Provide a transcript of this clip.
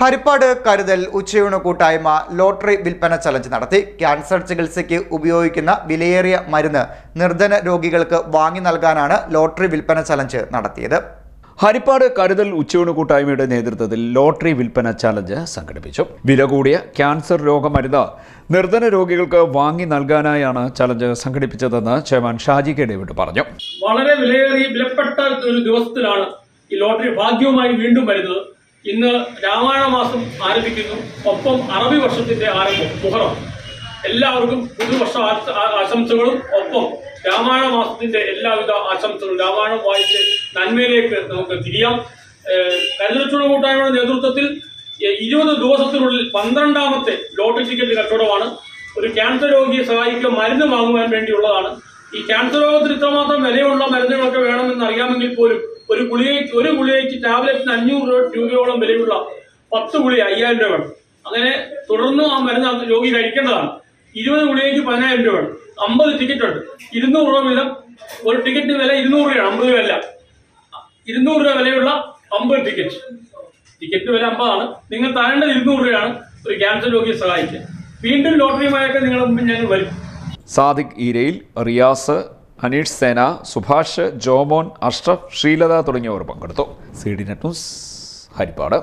ഹരിപ്പാട് കരുതൽ ഉച്ചയൂണ് കൂട്ടായ്മ ലോട്ടറി വിൽപ്പന ചലഞ്ച് നടത്തി. ക്യാൻസർ ചികിത്സയ്ക്ക് ഉപയോഗിക്കുന്ന വിലയേറിയ മരുന്ന് നിർധന രോഗികൾക്ക് വാങ്ങി നൽകാനാണ് ലോട്ടറി വിൽപ്പന ചലഞ്ച് നടത്തിയത്. ഹരിപ്പാട് കരുതൽ ഉച്ചയൂണ് കൂട്ടായ്മയുടെ നേതൃത്വത്തിൽ ലോട്ടറി വിൽപ്പന ചലഞ്ച് സംഘടിപ്പിച്ചു. വില കൂടിയ ക്യാൻസർ രോഗമരുന്ന് നിർധന രോഗികൾക്ക് വാങ്ങി നൽകാനായാണ് ചലഞ്ച് സംഘടിപ്പിച്ചതെന്ന് ചെയർമാൻ ഷാജി കെ ഡേവിഡ് പറഞ്ഞു. വളരെ വിലയേറിയ വിലപ്പെട്ട ഒരു ദിവസത്തിലാണ് ഈ ലോട്ടറി ഭാഗ്യവുമായി വീണ്ടും വരുന്നത്. ഇന്ന് രാമായണ മാസം ആരംഭിക്കുന്നു. ഒപ്പം അറബി വർഷത്തിന്റെ ആരംഭം മുഹറം. എല്ലാവർക്കും പുതുവർഷ ആശംസകളും. ഒപ്പം രാമായണ മാസത്തിന്റെ എല്ലാവിധ ആശംസകളും. രാമായണം വായിച്ച് നന്മയിലേക്ക് നമുക്ക് തിരിയാം. കരുതച്ചുട കൂട്ടായ്മയുടെ നേതൃത്വത്തിൽ ഇരുപത് ദിവസത്തിനുള്ളിൽ പന്ത്രണ്ടാമത്തെ ലോട്ടറി ടിക്കറ്റ് കച്ചവടമാണ്. ഒരു ക്യാൻസർ രോഗിയെ സഹായിക്കുക മരുന്ന് വാങ്ങുവാൻ വേണ്ടിയുള്ളതാണ്. ഈ ക്യാൻസർ രോഗത്തിന് ഇത്രമാത്രം വിലയുള്ള മരുന്നുകളൊക്കെ വേണമെന്ന് അറിയാമെങ്കിൽ പോലും ഒരു ഗുളികയ്ക്ക് ഒരു ഗുളികയ്ക്ക് ടാബ്ലറ്റിന് അഞ്ഞൂറ് രൂപ രൂപയോളം വിലയുള്ള പത്ത് ഗുളിക അയ്യായിരം രൂപ വേണം. അങ്ങനെ തുടർന്ന് ആ മരുന്ന് രോഗി കഴിക്കേണ്ടതാണ്. ഇരുപത് ഗുളികയ്ക്ക് പതിനായിരം രൂപ വേണം. അമ്പത് ടിക്കറ്റ് ഉണ്ട്. ഇരുന്നൂറ് രൂപ വീതം. ഒരു ടിക്കറ്റിന് വില ഇരുന്നൂറ് രൂപയാണ്. അമ്പത് രൂപയല്ല. ഇരുന്നൂറ് രൂപ വിലയുള്ള അമ്പത് ടിക്കറ്റ് ടിക്കറ്റ് വില അമ്പതാണ്. നിങ്ങൾ തരേണ്ടത് ഇരുന്നൂറ് രൂപയാണ്. ഒരു ക്യാൻസർ രോഗിയെ സഹായിക്കുക വീണ്ടും ലോട്ടറിയുമായൊക്കെ നിങ്ങളുടെ മുമ്പിൽ ഞങ്ങൾ വരും. സാദിഖ് ഈരയിൽ റിയാസ് അനീഷ് സേന സുഭാഷ് ജോമോൻ അഷ്റഫ് ശ്രീലത തുടങ്ങിയവർ പങ്കെടുത്തു. C D net news Haripad.